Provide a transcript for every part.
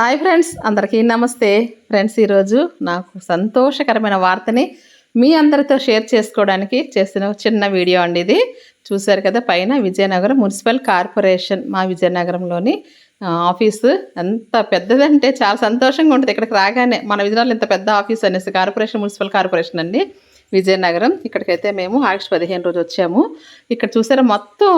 Hi friends అందరికీ నమస్తే. Friends ఈరోజు నాకు సంతోషకరమైన వార్తని మీ అందరితో షేర్ చేసుకోవడానికి చేసిన ఒక చిన్న వీడియో అండి ఇది. చూశారు కదా పైన విజయనగరం మున్సిపల్ కార్పొరేషన్ మా విజయనగరంలోని ఆఫీసు. ఎంత పెద్దదంటే చాలా సంతోషంగా ఉంటుంది ఇక్కడికి రాగానే. మన విజయనగరంలో ఇంత పెద్ద ఆఫీస్ అనేసి కార్పొరేషన్ మున్సిపల్ కార్పొరేషన్ అండి విజయనగరం. ఇక్కడికైతే మేము ఆగస్ట్ పదిహేను రోజు వచ్చాము. ఇక్కడ చూసారా మొత్తం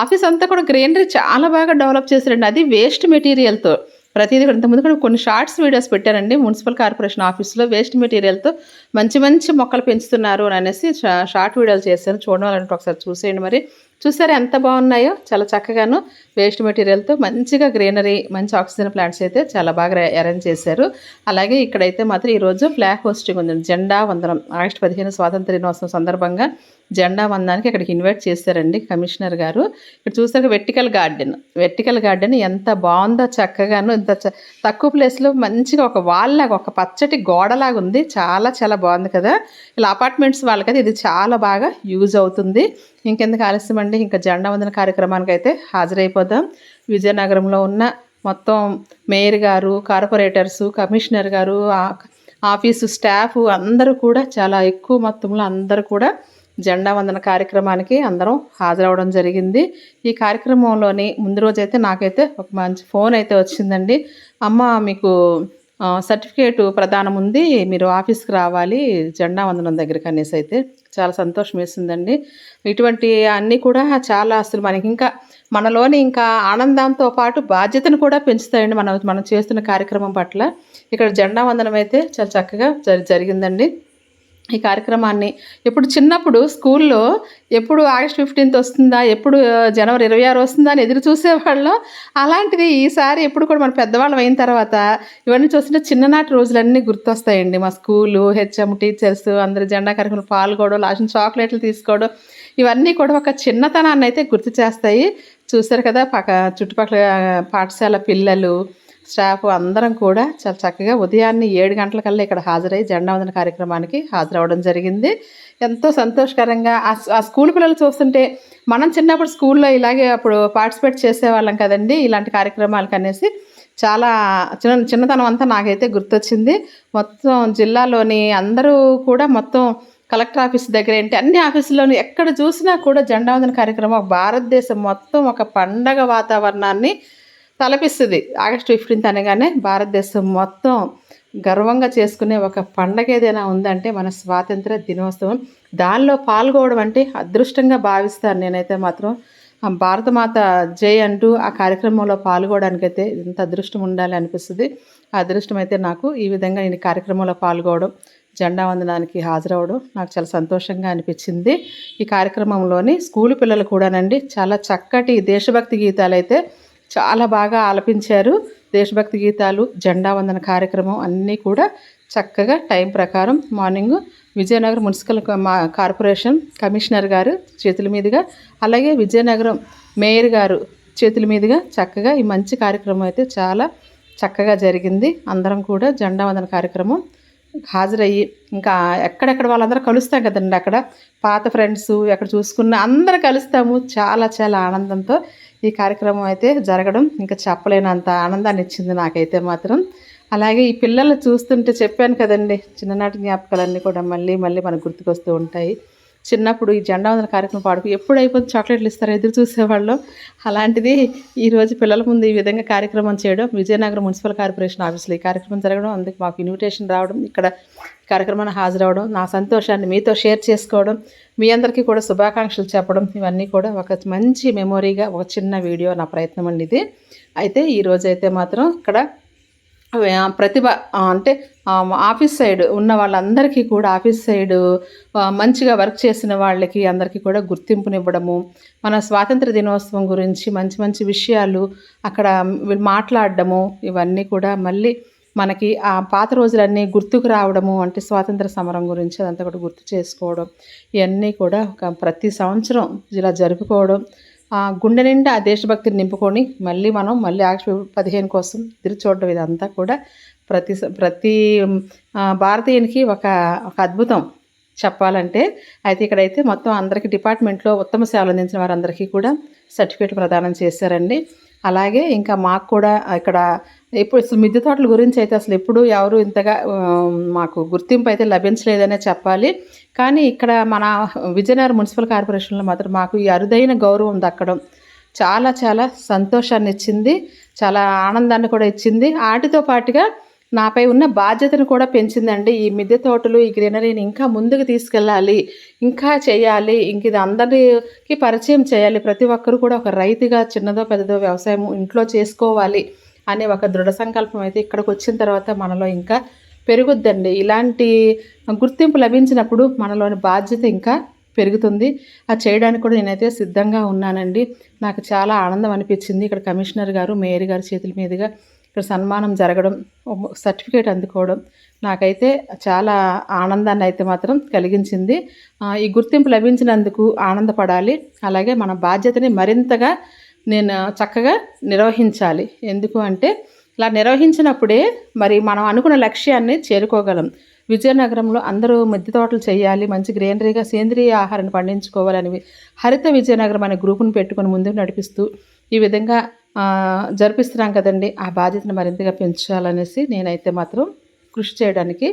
ఆఫీస్ అంతా కూడా గ్రీనరీ చాలా బాగా డెవలప్ చేశారండి. అది వేస్ట్ మెటీరియల్తో. ప్రతిదీ కూడా ఇంతకుముందు కూడా కొన్ని షార్ట్స్ వీడియోస్ పెట్టారండి మున్సిపల్ కార్పొరేషన్ ఆఫీస్లో వేస్ట్ మెటీరియల్తో మంచి మంచి మొక్కలు పెంచుతున్నారు అని అనేసి షార్ట్ వీడియోలు చేశాను చూడాలంటే ఒకసారి చూసేయండి మరి. చూసారా ఎంత బాగున్నాయో? చాలా చక్కగాను వేస్ట్ మెటీరియల్తో మంచిగా గ్రీనరీ మంచి ఆక్సిజన్ ప్లాంట్స్ అయితే చాలా బాగా అరేంజ్ చేశారు. అలాగే ఇక్కడైతే మాత్రం ఈరోజు ఫ్లాగ్ హోస్టింగ్ ఉంది. జెండా వందనం ఆగస్టు పదిహేను స్వాతంత్ర దినోత్సవం సందర్భంగా జెండా వందానికి ఇక్కడికి ఇన్వైట్ చేశారండి కమిషనర్ గారు. ఇక్కడ చూసాక వెర్టికల్ గార్డెన్ వెర్టికల్ గార్డెన్ ఎంత బాగుందో చక్కగాను ఇంత చ- తక్కువ ప్లేస్లో మంచిగా ఒక వాల్ లాగా ఒక పచ్చటి గోడలాగా ఉంది. చాలా చాలా బాగుంది కదా. ఇలా అపార్ట్మెంట్స్ వాళ్ళకైతే ఇది చాలా బాగా యూజ్ అవుతుంది. ఇంకెందుకు ఆలస్యం అండి? ఇంకా జెండా వందన కార్యక్రమానికి అయితే హాజరైపోదాం. విజయనగరంలో ఉన్న మొత్తం మేయర్ గారు కార్పొరేటర్సు కమిషనర్ గారు ఆఫీసు స్టాఫ్ అందరూ కూడా చాలా ఎక్కువ మొత్తంలో అందరూ కూడా జెండా వందన కార్యక్రమానికి అందరం హాజరవడం జరిగింది. ఈ కార్యక్రమంలోని ముందు రోజైతే నాకైతే ఒక మంచి ఫోన్ అయితే వచ్చిందండి. అమ్మ మీకు సర్టిఫికేటు ప్రదానం ఉంది మీరు ఆఫీస్కి రావాలి జెండా వందనం దగ్గరికి అనేసి అయితే చాలా సంతోషం వేసిందండి. ఇటువంటి అన్నీ కూడా చాలా అసలు మనకి ఇంకా మనలోని ఇంకా ఆనందంతో పాటు బాధ్యతను కూడా పెంచుతాయండి మనం మనం చేస్తున్న కార్యక్రమం పట్ల. ఇక్కడ జెండా వందనం అయితే చాలా చక్కగా జరిగిందండి. ఈ కార్యక్రమాన్ని. ఇప్పుడు చిన్నప్పుడు స్కూల్లో ఎప్పుడు ఆగస్ట్ ఫిఫ్టీన్త్ వస్తుందా ఎప్పుడు జనవరి ఇరవై ఆరు వస్తుందా అని ఎదురు చూసేవాళ్ళం. అలాంటిది ఈసారి ఎప్పుడు కూడా మన పెద్దవాళ్ళం అయిన తర్వాత ఇవన్నీ చూస్తుంటే చిన్ననాటి రోజులన్నీ గుర్తొస్తాయండి. మా స్కూలు హెచ్ఎం టీచర్స్ అందరు జెండా కార్యక్రమంలో పాల్గొనడం లాస్ట్ చాక్లెట్లు తీసుకోవడం ఇవన్నీ కూడా ఒక చిన్నతనాన్ని అయితే గుర్తు చేస్తాయి. చూసారు కదా పక్క చుట్టుపక్కల పాఠశాల పిల్లలు స్టాఫ్ అందరం కూడా చాలా చక్కగా ఉదయాన్నే ఏడు గంటలకల్లా ఇక్కడ హాజరై జెండా వందన కార్యక్రమానికి హాజరవడం జరిగింది. ఎంతో సంతోషకరంగా ఆ స్కూల్ పిల్లలు చూస్తుంటే మనం చిన్నప్పుడు స్కూల్లో ఇలాగే అప్పుడు పార్టిసిపేట్ చేసేవాళ్ళం కదండి ఇలాంటి కార్యక్రమాలకు అనేసి. చాలా చిన్న చిన్నతనం అంతా నాకైతే గుర్తొచ్చింది. మొత్తం జిల్లాలోని అందరూ కూడా మొత్తం కలెక్టర్ ఆఫీస్ దగ్గర ఏంటి అన్ని ఆఫీసుల్లోని ఎక్కడ చూసినా కూడా జెండా వందన కార్యక్రమం భారతదేశం మొత్తం ఒక పండగ వాతావరణాన్ని తలపిస్తుంది. ఆగస్టు ఫిఫ్టీన్త్ అనగానే భారతదేశం మొత్తం గర్వంగా చేసుకునే ఒక పండగ ఏదైనా ఉందంటే మన స్వాతంత్ర దినోత్సవం. దానిలో పాల్గొవడం అంటే అదృష్టంగా భావిస్తాను నేనైతే మాత్రం. భారతమాత జై అంటూ ఆ కార్యక్రమంలో పాల్గొవడానికైతే ఇంత అదృష్టం ఉండాలి అనిపిస్తుంది. ఆ అదృష్టం అయితే నాకు ఈ విధంగా నేను కార్యక్రమంలో పాల్గొవడం జెండా వందనానికి హాజరవడం నాకు చాలా సంతోషంగా అనిపించింది. ఈ కార్యక్రమంలోని స్కూల్ పిల్లలు కూడానండి చాలా చక్కటి దేశభక్తి గీతాలు అయితే చాలా బాగా ఆలపించారు. దేశభక్తి గీతాలు జెండా వందన కార్యక్రమం అన్నీ కూడా చక్కగా టైం ప్రకారం మార్నింగ్ విజయనగరం మున్సిపల్ మా కార్పొరేషన్ కమిషనర్ గారు చేతుల మీదుగా అలాగే విజయనగరం మేయర్ గారు చేతుల మీదుగా చక్కగా ఈ మంచి కార్యక్రమం అయితే చాలా చక్కగా జరిగింది. అందరం కూడా జెండా వందన కార్యక్రమం హాజరయ్యి ఇంకా ఎక్కడెక్కడ వాళ్ళందరూ కలుస్తాం కదండి అక్కడ. పాత ఫ్రెండ్స్ ఎక్కడ చూసుకున్న అందరూ కలుస్తాము. చాలా చాలా ఆనందంతో ఈ కార్యక్రమం అయితే జరగడం ఇంకా చెప్పలేనంత ఆనందాన్ని ఇచ్చింది నాకైతే మాత్రం. అలాగే ఈ పిల్లలు చూస్తుంటే చెప్పాను కదండి చిన్ననాటి జ్ఞాపకాలన్నీ కూడా మళ్ళీ మళ్ళీ మనకు గుర్తుకొస్తూ ఉంటాయి. చిన్నప్పుడు ఈ జెండా వందన కార్యక్రమం పాడుకు ఎప్పుడు అయిపోతే చాక్లెట్లు ఇస్తారు ఎదురు చూసేవాళ్ళు అలాంటిది ఈరోజు పిల్లల ముందు ఈ విధంగా కార్యక్రమం చేయడం విజయనగరం మున్సిపల్ కార్పొరేషన్ ఆఫీస్లో ఈ కార్యక్రమం జరగడం అందుకు మాకు ఇన్విటేషన్ రావడం ఇక్కడ కార్యక్రమాన్ని హాజరవడం నా సంతోషాన్ని మీతో షేర్ చేసుకోవడం మీ అందరికీ కూడా శుభాకాంక్షలు చెప్పడం ఇవన్నీ కూడా ఒక మంచి మెమొరీగా ఒక చిన్న వీడియో నా ప్రయత్నం అండి ఇది. అయితే ఈరోజైతే మాత్రం ఇక్కడ ప్రతిభ అంటే ఆఫీస్ సైడ్ ఉన్న వాళ్ళందరికీ కూడా ఆఫీస్ సైడ్ మంచిగా వర్క్ చేసిన వాళ్ళకి అందరికీ కూడా గుర్తింపునివ్వడము మన స్వాతంత్ర దినోత్సవం గురించి మంచి మంచి విషయాలు అక్కడ వీళ్ళు మాట్లాడడము ఇవన్నీ కూడా మళ్ళీ మనకి ఆ పాత రోజులన్నీ గుర్తుకు రావడము అంటే స్వాతంత్ర సమరం గురించి అదంతా కూడా గుర్తు చేసుకోవడం ఇవన్నీ కూడా ఒక ప్రతి సంవత్సరం ఇలా జరుపుకోవడం గుండె నిండా ఆ దేశభక్తిని నింపుకొని మళ్ళీ మనం మళ్ళీ ఆగస్టు పదిహేను కోసం తిరిగి చూడడం ఇదంతా కూడా ప్రతి ప్రతి భారతీయునికి ఒక ఒక అద్భుతం చెప్పాలంటే. అయితే ఇక్కడైతే మొత్తం అందరికీ డిపార్ట్మెంట్లో ఉత్తమ సేవలు అందించిన వారందరికీ కూడా సర్టిఫికేట్ ప్రదానం చేశారండి. అలాగే ఇంకా మాకు కూడా ఇక్కడ ఇప్పుడు అసలు మిద్దె తోటల గురించి అయితే అసలు ఎప్పుడు ఎవరు ఇంతగా మాకు గుర్తింపు అయితే లభించలేదనే చెప్పాలి. కానీ ఇక్కడ మన విజయనగరం మున్సిపల్ కార్పొరేషన్లో మాత్రం మాకు ఈ అరుదైన గౌరవం దక్కడం చాలా చాలా సంతోషాన్ని ఇచ్చింది. చాలా ఆనందాన్ని కూడా ఇచ్చింది. వాటితో పాటుగా నాపై ఉన్న బాధ్యతను కూడా పెంచిందండి. ఈ మిద్దె తోటలు ఈ గ్రీనరీని ఇంకా ముందుకు తీసుకెళ్ళాలి ఇంకా చేయాలి ఇంక ఇది అందరికీ పరిచయం చేయాలి. ప్రతి ఒక్కరు కూడా ఒక రైతుగా చిన్నదో పెద్దదో వ్యవసాయం ఇంట్లో చేసుకోవాలి. అనే ఒక దృఢ సంకల్పం అయితే ఇక్కడికి వచ్చిన తర్వాత మనలో ఇంకా పెరుగుద్దండి. ఇలాంటి గుర్తింపు లభించినప్పుడు మనలోని బాధ్యత ఇంకా పెరుగుతుంది. అది చేయడానికి కూడా నేనైతే సిద్ధంగా ఉన్నానండి. నాకు చాలా ఆనందం అనిపించింది ఇక్కడ కమిషనర్ గారు మేయర్ గారి చేతుల మీదుగా ఇక్కడ సన్మానం జరగడం సర్టిఫికేట్ అందుకోవడం నాకైతే చాలా ఆనందాన్ని అయితే మాత్రం కలిగించింది. ఈ గుర్తింపు లభించినందుకు ఆనందపడాలి. అలాగే మన బాధ్యతని మరింతగా నేను చక్కగా నిర్వహించాలి. ఎందుకు అంటే ఇలా నిర్వహించినప్పుడే మరి మనం అనుకున్న లక్ష్యాన్ని చేరుకోగలం. విజయనగరంలో అందరూ మిద్దె తోటలు చేయాలి మంచి గ్రీనరీగా సేంద్రియ ఆహారాన్ని పండించుకోవాలని హరిత విజయనగరం అనే గ్రూపును పెట్టుకుని ముందుకు నడిపిస్తూ ఈ విధంగా జరిపిస్తున్నాం కదండి. ఆ బాధ్యతను మరింతగా పెంచాలనేసి నేనైతే మాత్రం కృషి చేయడానికి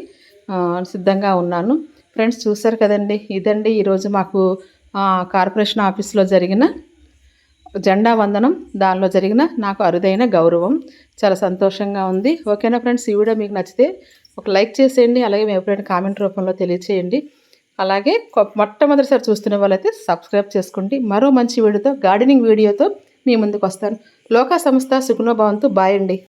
సిద్ధంగా ఉన్నాను. ఫ్రెండ్స్ చూశారు కదండి ఇదండి ఈరోజు మాకు కార్పొరేషన్ ఆఫీస్లో జరిగిన జెండా వందనం దానిలో జరిగిన నాకు అరుదైన గౌరవం. చాలా సంతోషంగా ఉంది. ఓకేనా ఫ్రెండ్స్? ఈ వీడియో మీకు నచ్చితే ఒక లైక్ చేసేయండి. అలాగే మీ ఎప్పుడైనా కామెంట్ రూపంలో తెలియచేయండి. అలాగే మొట్టమొదటిసారి చూస్తున్న వాళ్ళైతే సబ్స్క్రైబ్ చేసుకోండి. మరో మంచి వీడియోతో గార్డెనింగ్ వీడియోతో మీ ముందుకు వస్తాను. లోకా సంస్థ సుగుణభావంతో బాయ్ అండి.